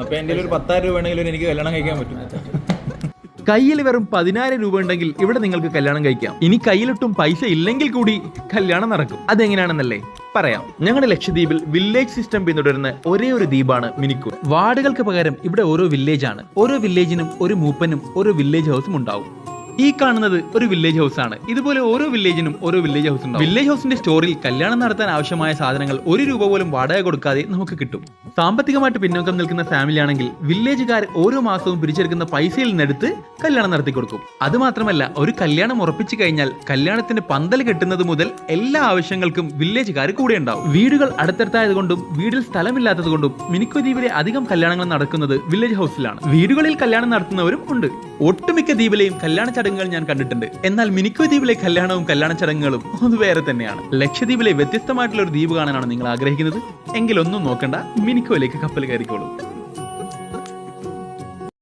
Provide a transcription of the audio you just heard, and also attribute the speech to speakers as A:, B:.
A: അപ്പോൾ എന്റെ ഒരു പത്തായിരം രൂപ ഉണ്ടെങ്കിൽ എനിക്ക് കല്യാണം കഴിക്കാൻ പറ്റും.
B: കയ്യിൽ വെറും പതിനായിരം രൂപ ഉണ്ടെങ്കിൽ ഇവിടെ നിങ്ങൾക്ക് കല്യാണം കഴിക്കാം. ഇനി കയ്യിലൊട്ടും പൈസ ഇല്ലെങ്കിൽ കൂടി കല്യാണം നടക്കും. അതെങ്ങനെയാണെന്നല്ലേ പറയാം. ഞങ്ങളുടെ ലക്ഷദ്വീപിൽ വില്ലേജ് സിസ്റ്റം പിന്തുടരുന്ന ഒരേ ഒരു ദ്വീപാണ് മിനിക്കൂർ വാർഡുകൾക്ക് പകരം ഇവിടെ ഓരോ വില്ലേജാണ് ഓരോ വില്ലേജിനും ഒരു മൂപ്പനും ഒരു വില്ലേജ് ഹൗസും ഉണ്ടാവും. ഈ കാണുന്നത് ഒരു വില്ലേജ് ഹൗസ് ആണ്. ഇതുപോലെ ഓരോ വില്ലേജിനും ഓരോ വില്ലേജ് ഹൗസ് ഉണ്ട് വില്ലേജ് ഹൗസിന്റെ സ്റ്റോറിൽ കല്യാണം നടത്താൻ ആവശ്യമായ സാധനങ്ങൾ ഒരു രൂപ പോലും വാടക കൊടുക്കാതെ നമുക്ക് കിട്ടും. സാമ്പത്തികമായിട്ട് പിന്നോക്കം നിൽക്കുന്ന ഫാമിലി ആണെങ്കിൽ വില്ലേജുകാർ ഓരോ മാസവും പിരിച്ചെടുക്കുന്ന പൈസയിൽ നിന്നെടുത്ത് കല്യാണം നടത്തി കൊടുക്കും. അത് മാത്രമല്ല ഒരു കല്യാണം ഉറപ്പിച്ചു കഴിഞ്ഞാൽ കല്യാണത്തിന്റെ പന്തൽ കെട്ടുന്നത് മുതൽ എല്ലാ ആവശ്യങ്ങൾക്കും വില്ലേജുകാർ കൂടെ ഉണ്ടാവും. വീടുകൾ അടുത്തടുത്തായതുകൊണ്ടും വീടിൽ സ്ഥലമില്ലാത്തതുകൊണ്ടും മിനിക്കോ ദ്വീപിലെ അധികം കല്യാണങ്ങൾ നടക്കുന്നത് വില്ലേജ് ഹൗസിലാണ് വീടുകളിൽ കല്യാണം നടത്തുന്നവരും ഉണ്ട്. ഒട്ടുമിക്ക ദ്വീപിലെയും കല്യാണ ചടങ്ങുകൾ ഞാൻ കണ്ടിട്ടുണ്ട്. എന്നാൽ മിനിക്കോ ദ്വീപിലെ കല്യാണവും കല്യാണ ചടങ്ങുകളും ഒന്ന് വേറെ തന്നെയാണ്. ലക്ഷദ്വീപിലെ വ്യത്യസ്തമായിട്ടുള്ള ഒരു ദ്വീപ് കാണാനാണ് നിങ്ങൾ ആഗ്രഹിക്കുന്നത്? എങ്കിലൊന്നും നോക്കണ്ട. മിനിക്കോയിലേക്ക് കപ്പൽ കയറിക്കോളൂ.